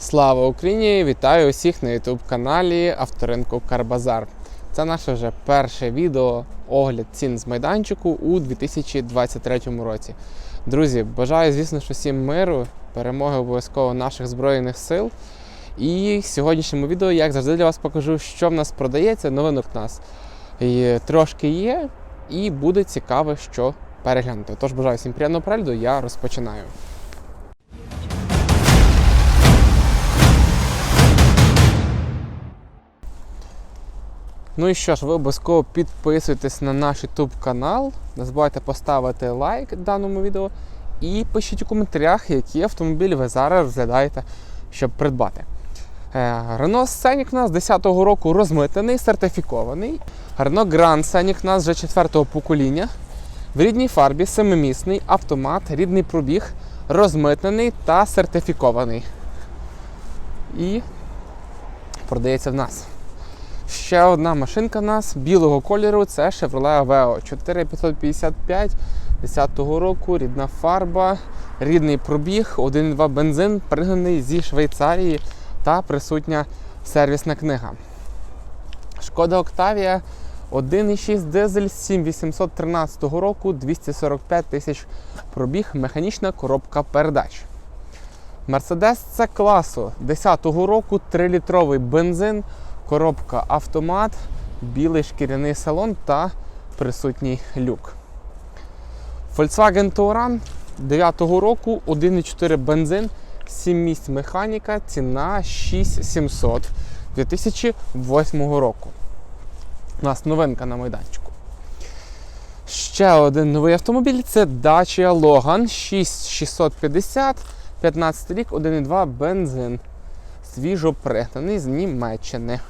Слава Україні! Вітаю усіх на youtube каналі Авторинку Карбазар. Це наше вже перше відео огляд цін з майданчику у 2023 році. Друзі, бажаю, звісно, що всім миру, перемоги обов'язково наших Збройних сил. І в сьогоднішньому відео, як завжди, для вас покажу, що в нас продається, новинок в нас і трошки є, і буде цікаво, що переглянути. Тож бажаю всім приємного перегляду, я розпочинаю. Ну і що ж, ви обов'язково підписуйтесь на наш YouTube канал. Не забувайте поставити лайк даному відео і пишіть у коментарях, які автомобілі ви зараз розглядаєте, щоб придбати. Renault Scenic у нас 10-го року розмитнений, сертифікований. Renault Grand Scenic у нас вже 4-го покоління. В рідній фарбі, семимісний, автомат, рідний пробіг, розмитнений та сертифікований. І продається в нас. Ще одна машинка в нас білого кольору це Chevrolet Aveo 4555 10-го року, рідна фарба, рідний пробіг, 1,2 бензин, пригнаний зі Швейцарії та присутня сервісна книга. Шкода Octavia 1,6 дизель 7813 року, 245 тисяч пробіг, механічна коробка передач. Мерседес це класу 10-го року, 3-літровий бензин, коробка автомат, білий шкіряний салон та присутній люк. Volkswagen Touran 9-го року, 1,4 бензин, 7 місць механіка, ціна 6700 2008 року. У нас новинка на майданчику. Ще один новий автомобіль це Dacia Logan 6650, 15 рік, 1,2 бензин. Свіжо пригнаний з Німеччини.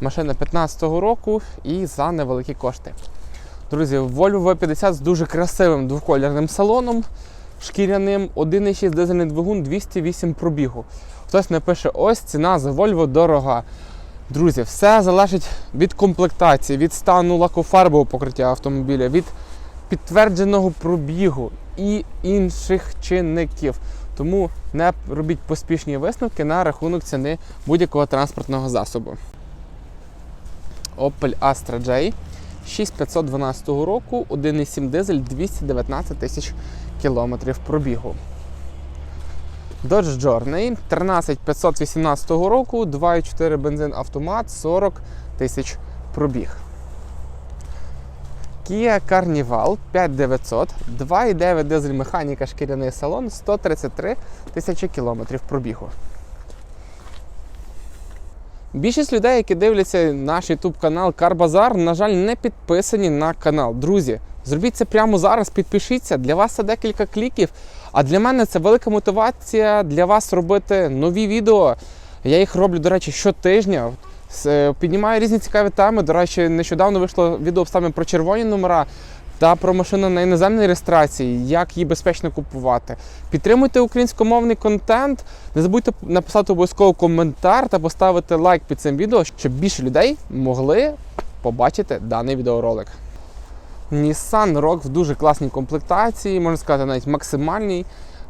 Машина 15-го року і за невеликі кошти. Друзі, Volvo V50 з дуже красивим двокольорним салоном, шкіряним, 1,6 дизельний двигун, 208 пробігу. Хтось напише, ось ціна за Volvo дорога. Друзі, все залежить від комплектації, від стану лакофарбового покриття автомобіля, від підтвердженого пробігу і інших чинників. Тому не робіть поспішні висновки на рахунок ціни будь-якого транспортного засобу. Opel Astra J 6512 року, 1,7 дизель, 219 тисяч кілометрів пробігу. Dodge Journey 13518 року, 2,4 бензин автомат, 40 тисяч пробіг. Kia Carnival 5900, 2,9 дизель механіка шкіряний салон, 133 тисячі кілометрів пробігу. Більшість людей, які дивляться наш YouTube канал Карбазар, на жаль, не підписані на канал. Друзі, зробіть це прямо зараз, підпишіться. Для вас це декілька кліків. А для мене це велика мотивація для вас робити нові відео. Я їх роблю, до речі, щотижня. Піднімаю різні цікаві теми. До речі, нещодавно вийшло відео саме про червоні номера та про машину на іноземній реєстрації, як її безпечно купувати. Підтримуйте українськомовний контент. Не забудьте написати обов'язково коментар та поставити лайк під цим відео, щоб більше людей могли побачити даний відеоролик. Nissan Rogue в дуже класній комплектації, можна сказати, навіть максимальній.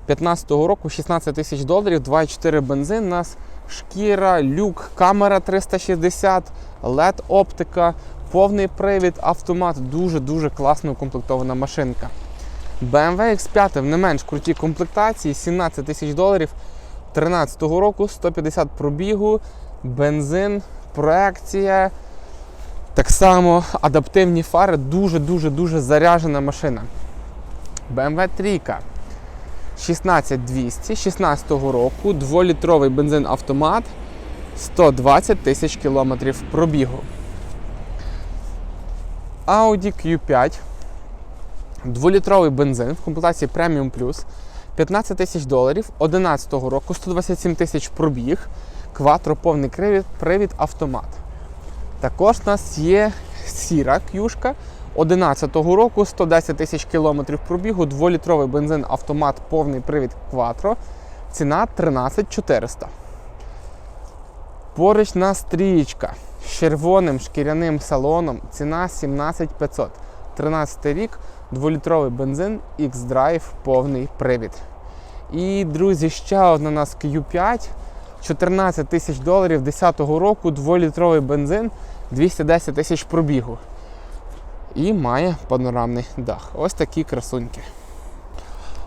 15-го року 16 тисяч доларів, 2,4 бензин. У нас шкіра, люк, камера 360, LED оптика, повний привід, автомат. Дуже-дуже класно укомплектована машинка. BMW X5 в не менш крутій комплектації, 17 тисяч доларів. 13-го року 150 пробігу, бензин, проекція. Так само адаптивні фари, дуже-дуже дуже заряджена машина. BMW 3 16200 16 року, 2-літровий бензин автомат, 120 тисяч кілометрів пробігу. Audi Q5, 2-літровий бензин в комплектації Premium Plus, 15 тисяч доларів, 11 року, 127 тисяч пробіг, кватро повний привід, привід автомат. Також у нас є сіра кюшка. 11-го року, 110 тисяч кілометрів пробігу, 2-літровий бензин автомат, повний привід Quattro, ціна 13400. Поручна стрічка з червоним шкіряним салоном, ціна 17500. 13 рік, 2-літровий бензин, X-Drive, повний привід. І, друзі, ще одна у нас Q5. 14 тисяч доларів 10-го року, 2-літровий бензин, 210 тисяч пробігу. І має панорамний дах. Ось такі красуньки.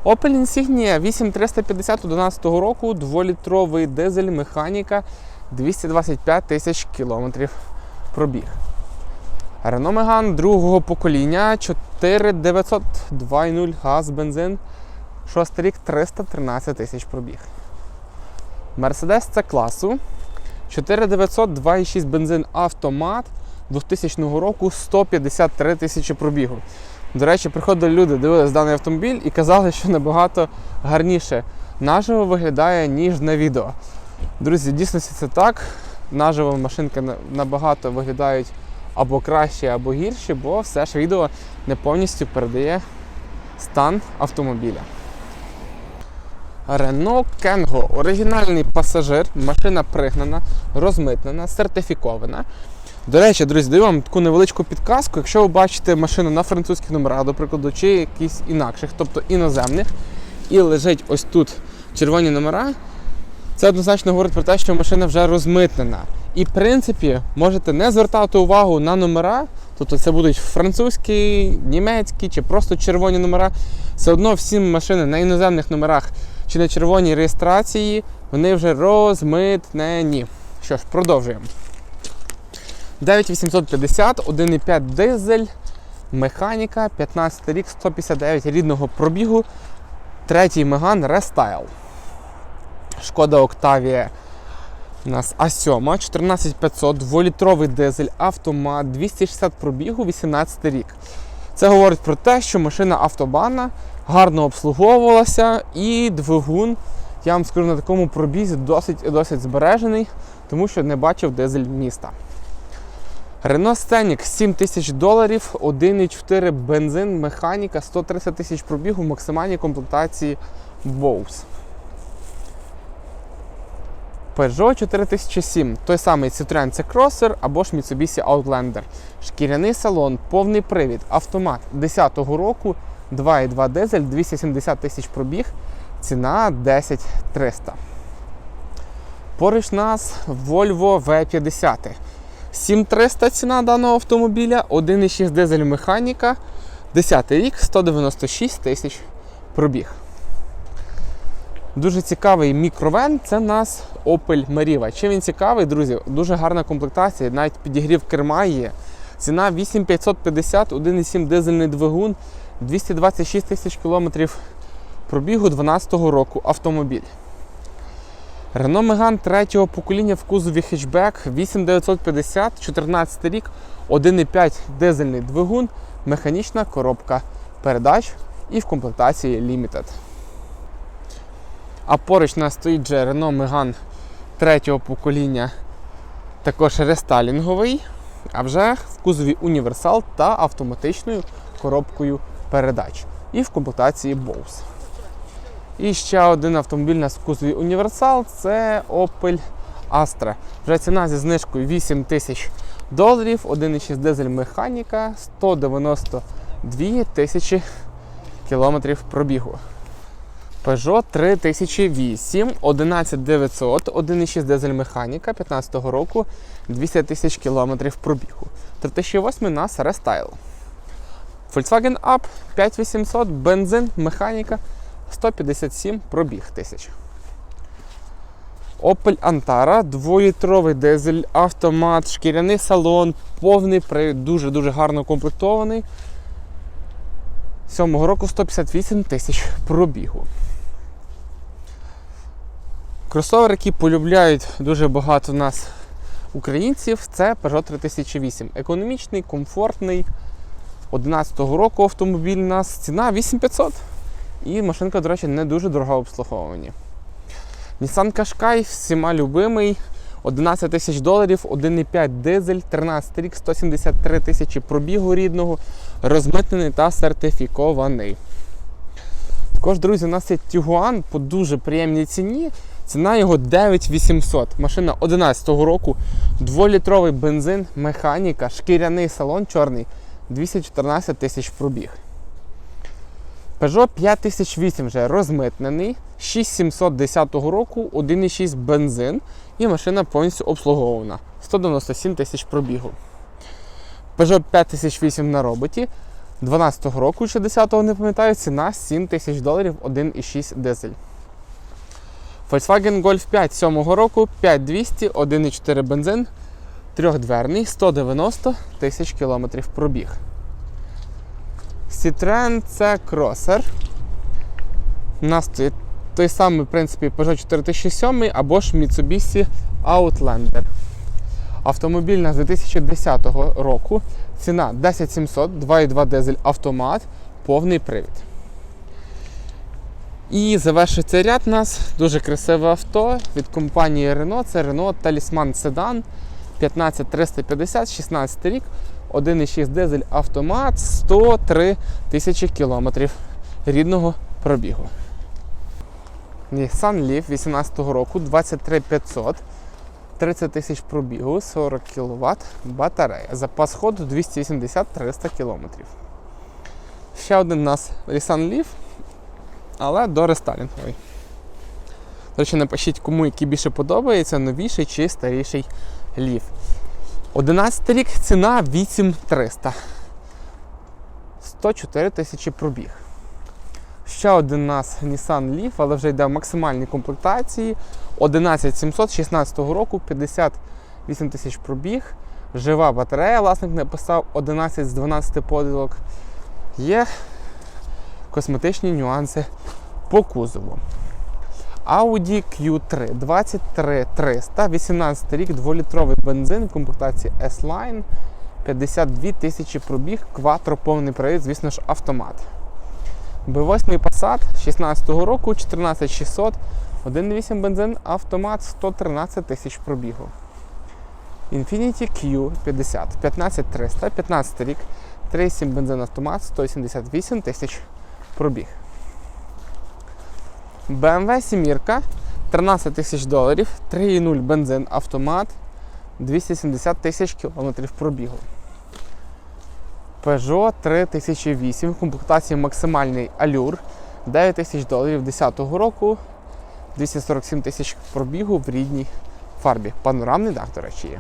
Opel Insignia 8350 11 року, 2-літровий дизель, механіка, 225 тисяч кілометрів пробіг. Renault Megane другого покоління 4900 2.0 газ, бензин, 6 рік 313 тисяч пробіг. Mercedes C класу 4900 2.6 бензин автомат 2000 року 153 тисячі пробігу. До речі, приходили люди, дивились даний автомобіль і казали, що набагато гарніше наживо виглядає, ніж на відео. Друзі, дійсно це так. Наживо машинки набагато виглядають або краще, або гірше, бо все ж відео не повністю передає стан автомобіля. Renault Kangoo. Оригінальний пасажир, машина пригнана, розмитнена, сертифікована. До речі, друзі, даю вам таку невеличку підказку. Якщо ви бачите машину на французьких номерах, до прикладу, чи якісь інакших, тобто іноземних, і лежить ось тут червоні номера, це однозначно говорить про те, що машина вже розмитнена. І, в принципі, можете не звертати увагу на номера, тобто це будуть французькі, німецькі чи просто червоні номера. Все одно всі машини на іноземних номерах чи на червоній реєстрації, вони вже розмитнені. Що ж, продовжуємо. 9850, 1,5 дизель, механіка, 15 рік, 159 рідного пробігу, третій Меган Рестайл. Шкода Октавія у нас А7, 14500, 2-літровий дизель, автомат, 260 пробігу, 18 рік. Це говорить про те, що машина автобанна гарно обслуговувалася і двигун, я вам скажу, на такому пробізі досить і досить збережений, тому що не бачив дизель міста. Renault Scenic 7 тисяч доларів, 1,4 бензин, механіка, 130 тисяч пробігу в максимальній комплектації Bose. Peugeot 4007, той самий Citroen C-Crosser або ж Mitsubishi Outlander. Шкіряний салон, повний привід, автомат 10-го року, 2,2 дизель, 270 тисяч пробіг, ціна 10 300. Поруч нас Volvo V50. 7300 ціна даного автомобіля, 1,6 дизель механіка, 10 рік, 196 тисяч пробіг. Дуже цікавий мікровен це у нас Opel Meriva. Чим він цікавий, друзі? Дуже гарна комплектація, навіть підігрів керма є. Ціна 8550, 1,7 дизельний двигун, 226 тисяч кілометрів пробігу 2012 року автомобіль. Renault Megane третього покоління в кузові хетчбек 8950, 14 рік, 1,5 дизельний двигун, механічна коробка передач і в комплектації Limited. А поруч у нас стоїть вже Renault Megane третього покоління, також рестайлінговий, а вже в кузові універсал та автоматичною коробкою передач. І в комплектації Bose. І ще один автомобіль нас в кузові універсал це Opel Astra. Вже ціна зі знижкою 8 тисяч доларів, 1,6 дизель механіка, 192 тисячі кілометрів пробігу. Peugeot 3008, 11900, 1,6 дизель механіка 15 року, 200 тисяч кілометрів пробігу. 3008 у нас рестайл. Volkswagen Up 5800, бензин, механіка 157 пробіг тисяч. Opel Antara, 2-літровий дизель, автомат, шкіряний салон, повний привід, дуже-дуже гарно комплектований. 7 року 158 тисяч пробігу. Кросовер, який полюбляють дуже багато нас українців, це Peugeot 3008. Економічний, комфортний. 11 року автомобіль у нас ціна 8500. І машинка, до речі, не дуже дорого обслуговування. Nissan Qashqai всіма любимий. 11 тисяч доларів, 1,5 дизель, 13 рік, 173 тисячі пробігу рідного, розмитнений та сертифікований. Також, друзі, у нас є Tiguan по дуже приємній ціні. Ціна його 9800. Машина 11 року, 2-літровий бензин, механіка, шкіряний салон чорний, 214 тисяч пробіг. Peugeot 5008 вже розмитнений, 6710 року, 1,6 бензин і машина повністю обслуговувана. 197 тисяч пробігу. Peugeot 5008 на роботі. 12-го року, чи 10-го не пам'ятаю, ціна 7 тисяч доларів 1,6 дизель. Volkswagen Golf 5 7-го року 5200, 1,4 бензин, трьохдверний, 190 тисяч кілометрів пробіг. Citroen це кросер. У нас той, той самий, в принципі, Peugeot 4007 або ж Mitsubishi Outlander. Автомобіль на 2010 року. Ціна 10700, 2,2 дизель автомат, повний привід. І завершить цей ряд нас дуже красиве авто від компанії Renault. Це Renault Talisman Sedan 15350, 16 рік, 1,6 дизель автомат, 103 тисячі кілометрів рідного пробігу. Nissan Leaf 18 року 23500, 30 тисяч пробігу, 40 кВт, батарея. Запас ходу 280-300 км. Ще один у нас Nissan Leaf, але до рестайлінговий. До речі, напишіть, кому який більше подобається, новіший чи старіший Leaf. 11 рік ціна 8300. 104 тисячі пробіг. Ще один у нас Nissan Leaf, але вже йде в максимальній комплектації. 11700 16 року, 58 тисяч пробіг. Жива батарея, власник написав 11 з 12 поділок. Є косметичні нюанси по кузову. Audi Q3 23300, 18 рік, 2-літровий бензин в комплектації S-Line, 52 тисячі пробіг, кватро повний привід, звісно ж, автомат. B8 Passat 16-го року, 14600, 1,8 бензин, автомат 113 тисяч пробігу. Infiniti Q50 15300, 15 рік, 3,7 бензин автомат, 178 тисяч пробіг. BMW 7 13 тисяч доларів, 3,0 бензин автомат, 270 тисяч кілометрів пробігу. Peugeot 3008 в комплектації максимальний алюр 9 тисяч доларів 10 року, 247 тисяч пробігу в рідній фарбі. Панорамний дах, до речі, є.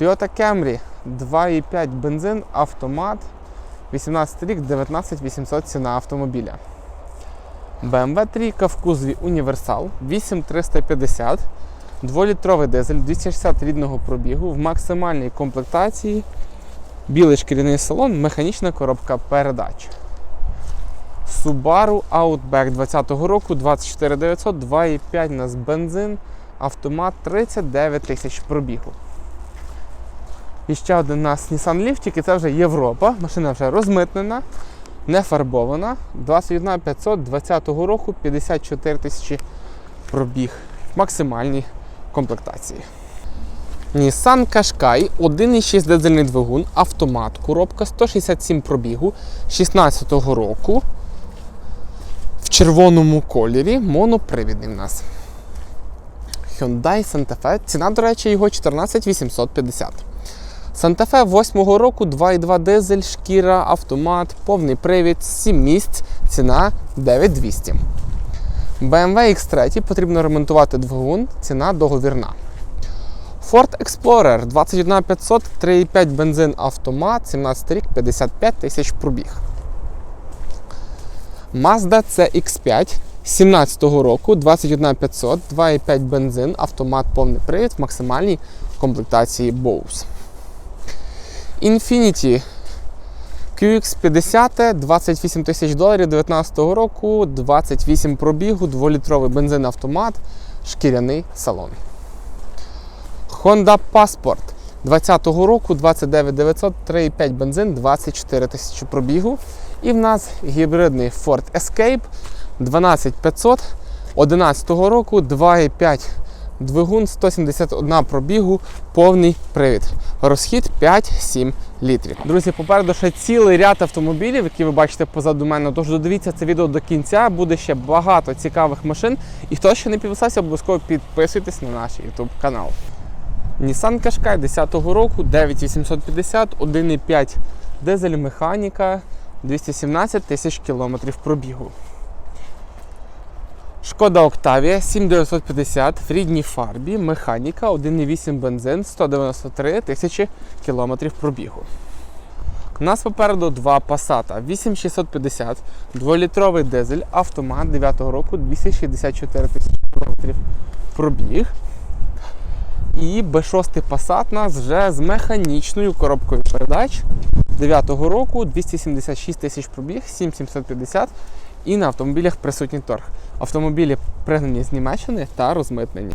Toyota Camry 2,5 бензин, автомат, 18 рік, 19 800 ціна автомобіля. BMW 3 в кузові Універсал 8350, 2-літровий дизель, 260 рідного пробігу в максимальній комплектації. Білий шкіряний салон, механічна коробка передач. Subaru Outback 20-го року 24900, 2,5 у нас бензин, автомат 39 тисяч пробігу. І ще один у нас Nissan Leaf, тільки це вже Європа. Машина вже розмитнена, не фарбована. 21500 20 року 54 тисячі пробіг в максимальній комплектації. Nissan Qashqai 1,6 дизельний двигун, автомат, коробка 167 пробігу 16-го року. В червоному кольорі монопривідний в нас. Hyundai Santa Fe. Ціна, до речі, його 14850. Fe 8-го року 2,2 дизель, шкіра, автомат, повний привід, 7 місць, ціна 9200. BMW X3 потрібно ремонтувати двигун, ціна договірна. Ford Explorer 21500, 3,5 бензин автомат, 17 рік, 55 тисяч пробіг. Mazda CX5 17-го року 21500, 2,5 бензин, автомат повний привід в максимальній комплектації Bose. Infiniti QX50 28 тисяч доларів 2019 року, 28 пробігу, 2-літровий бензин автомат, шкіряний салон. Honda Passport 20-го року 29900, 3,5 бензин, 24 тисячі пробігу. І в нас гібридний Ford Escape 12500 11-го року 2,5 двигун, 171 пробігу, повний привід. Розхід 5-7 літрів. Друзі, попереду ще цілий ряд автомобілів, які ви бачите позаду мене. Тож додивіться це відео до кінця. Буде ще багато цікавих машин. І хто ще не підписався, обов'язково підписуйтесь на наш YouTube канал. Nissan Qashqai 10-го року 9850, 1,5 дизель механіка, 217 тисяч кілометрів пробігу. Шкода Октавія 7950 в рідній фарбі, механіка, 1,8 бензин, 193 тисячі кілометрів пробігу. У нас попереду два Passat 8650, 2-літровий дизель, автомат 9-го року, 264 тисячі кілометрів пробіг. І B6 Passat нас вже з механічною коробкою передач 9-го року, 276 тисяч пробіг, 7750 і на автомобілях присутній торг. Автомобілі пригнані з Німеччини та розмитнені.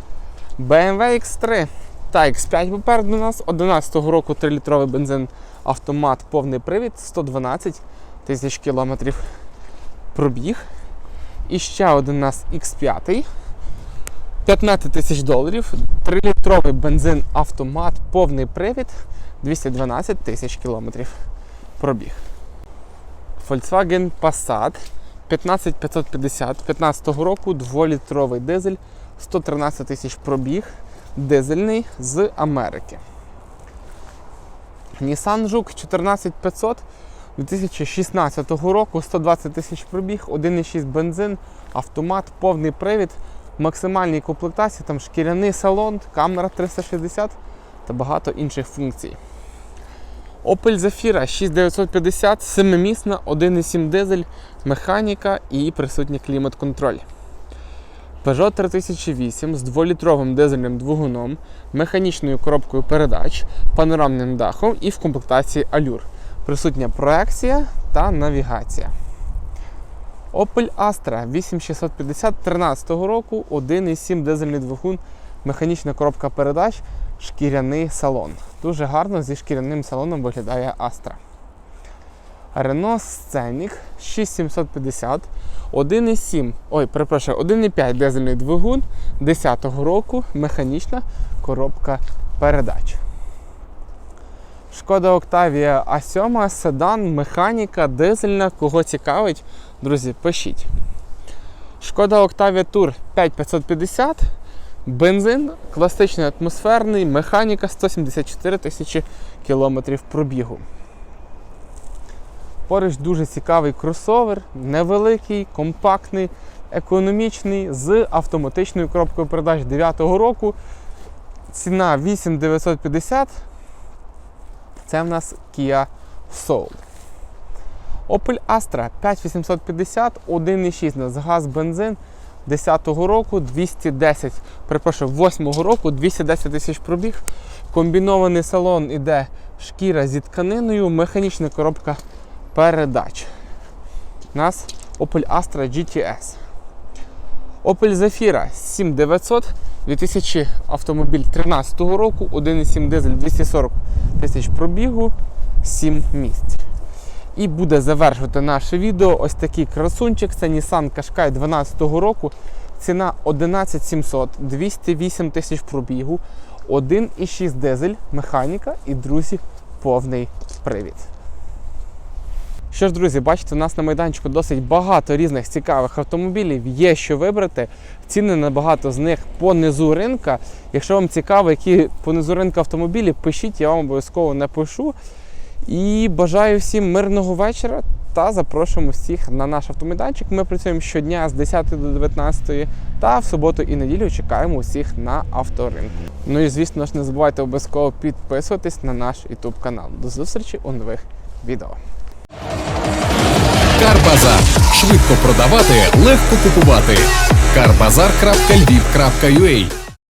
BMW X3 та X5 попереду нас 11 року 3-літровий бензин автомат, повний привід, 112 тисяч кілометрів пробіг. І ще один у нас X5. 15 тисяч доларів, 3-літровий бензин автомат, повний привід, 212 тисяч кілометрів пробіг. Volkswagen Passat 15550 15 року, 2-літровий дизель, 113 тисяч пробіг, дизельний з Америки. Nissan Juke 14500 2016 року, 120 тисяч пробіг, 1,6 бензин, автомат, повний привід, максимальній комплектації, там шкіряний салон, камера 360 та багато інших функцій. Opel Zafira 6950, 7-місна, 1,7 дизель, механіка і присутній клімат-контроль. Peugeot 3008 з 2-літровим дизельним двигуном, механічною коробкою передач, панорамним дахом і в комплектації Allure. Присутня проекція та навігація. Opel Astra 8650 13 року, 1,7 дизельний двигун, механічна коробка передач, шкіряний салон. Дуже гарно зі шкіряним салоном виглядає Astra. Renault Scenic 6750, 1,7, ой, перепрошую, 1,5 дизельний двигун 10-го року, механічна коробка передач. Шкода Octavia A7, седан, механіка, дизельна. Кого цікавить, друзі, пишіть. Шкода Octavia Tour 5550, бензин, класичний атмосферний, механіка 174 тисячі кілометрів пробігу. Поруч дуже цікавий кросовер, невеликий, компактний, економічний, з автоматичною коробкою передач 9-го року. Ціна 8950. Це в нас Kia Soul. Opel Astra 5850, 1,6 на газ бензин 10-го року, 210, перепрошую, 8-го року 210 тисяч пробіг. Комбінований салон іде шкіра зі тканиною, механічна коробка передач. У нас Opel Astra GTS. Opel Zafira 7900, 2000 автомобіль 13 року, 1,7 дизель 240 тисяч пробігу, 7 місць. І буде завершувати наше відео ось такий красунчик. Це Nissan Qashqai 12 року. Ціна 11700, 208 тисяч пробігу, 1,6 дизель, механіка і, друзі, повний привід. Що ж, друзі, бачите, у нас на майданчику досить багато різних цікавих автомобілів, є що вибрати. Ціни на багато з них по низу ринка. Якщо вам цікаво, які по низу ринку автомобілі, пишіть, я вам обов'язково напишу. І бажаю всім мирного вечора та запрошуємо всіх на наш автомайданчик. Ми працюємо щодня з 10 до 19 та в суботу і неділю чекаємо усіх на авторинку. Ну і звісно ж не забувайте обов'язково підписуватись на наш YouTube канал. До зустрічі у нових відео. Карбазар. Швидко продавати, легко купувати. Карбазар.львів.ua